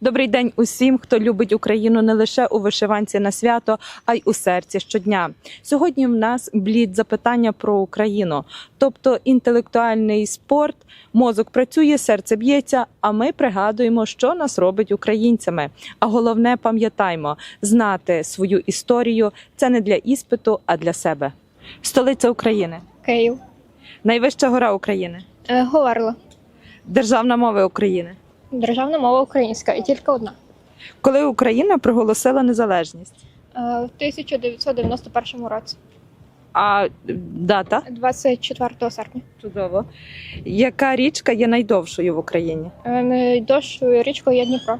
Добрий день усім, хто любить Україну не лише у вишиванці на свято, а й у серці щодня. Сьогодні в нас блід запитання про Україну, тобто інтелектуальний спорт, мозок працює, серце б'ється. А ми пригадуємо, що нас робить українцями. А головне, пам'ятаймо, знати свою історію це не для іспиту, а для себе. Столиця України, Київ. найвища гора України, Е, Говерла. державна мова України. Державна мова українська і тільки одна. Коли Україна проголосила незалежність. Е, В 1991 році, А дата 24 серпня. чудово. Яка річка є найдовшою в Україні? Е, Найдовшою річкою є Дніпро.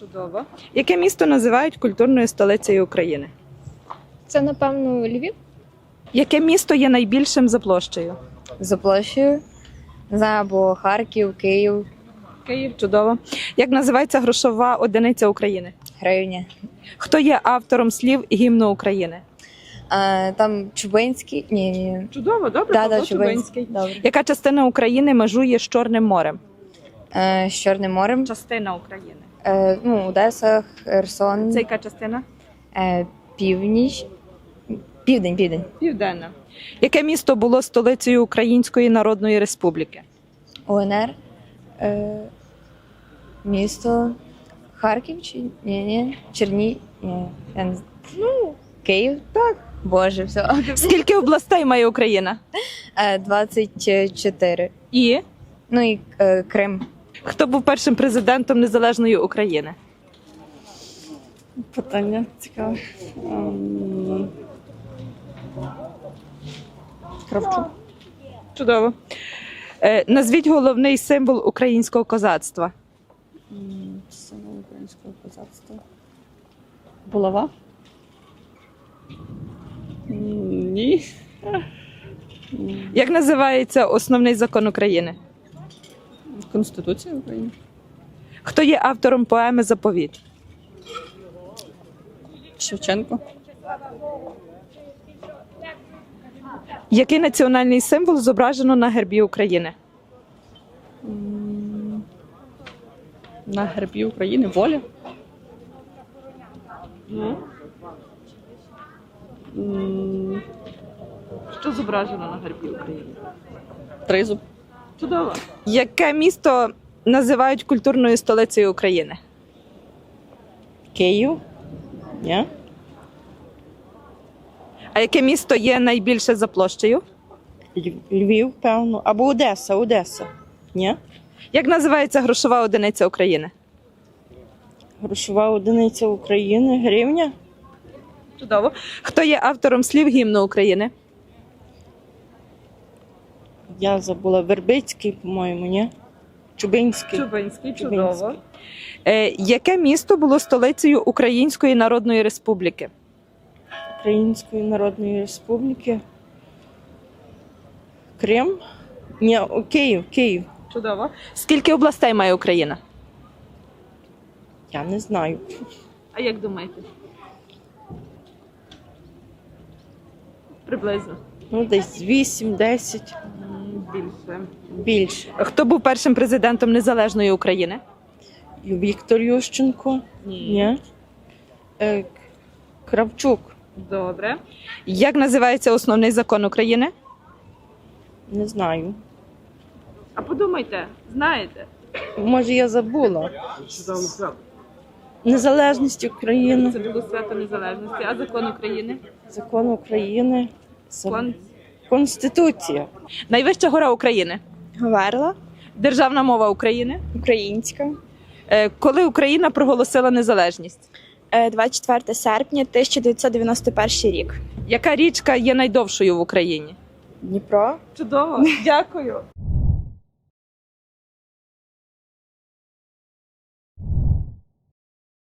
Чудово. Яке місто називають культурною столицею України? Це, напевно, Львів. Яке місто є найбільшим за площею? за площею. Не знаю, або Харків, Київ, Київ. Чудово. Як називається грошова одиниця України? Гривня. Хто є автором слів гімну України? А, там Чубинський. Ні, ні. Чудово, добре. Да, да, Чубинський. Добре. Яка частина України межує з Чорним морем? Е, з Чорним морем. Частина України. Е, ну, Одеса, Херсон. Це яка частина? Е, північ. Південь, південь. Південна. Яке місто було столицею Української Народної Республіки? УНР. Е, місто. Харків чи ні, ні. Черні. Ні. Я не... з- Ну, Київ. Так. Боже, все. Скільки областей має Україна? Е, 24. І Ну і е, Крим. хто був першим президентом незалежної України? Питання цікаве. Ем, Кравчук. Чудово. Е, назвіть головний символ українського козацтва. Символ українського козацтва. Булава? Ні. Як називається основний закон України? Конституція України. Хто є автором поеми Заповіт? Шевченко. Який національний символ зображено на гербі України? На гербі України воля. М, Що зображено на гербі України? Тризуб. Чудово. Яке місто називають культурною столицею України? Київ. Ні. А яке місто є найбільше за площею? Львів, певно. Або Одеса, Одеса. Ні. Як називається грошова одиниця України? Грошова одиниця України. Гривня. Чудово. Хто є автором слів гімну України? Я забула Вербицький, по-моєму, ні? Чубинський. Чубинський, чудово. Е, яке місто було столицею Української Народної Республіки? Української Народної Республіки. Крим? Ні, о, Київ, Київ. Чудово. Скільки областей має Україна? Я не знаю. А як думаєте? Приблизно. Ну, десь 8-10 Більше. більше. Хто був першим президентом незалежної України? Віктор Ющенко. Ні. Е, К- Кравчук. Добре. Як називається основний закон України? Не знаю. А подумайте, знаєте? Може, я забула. Незалежність України, Це було свято незалежності, а закон України? закон України, за- Кон- Конституція. Найвища гора України. Говерла. Державна мова України. Українська. Е, Коли Україна проголосила незалежність? 24 серпня 1991 рік. Яка річка є найдовшою в Україні? Дніпро. Чудово, дякую.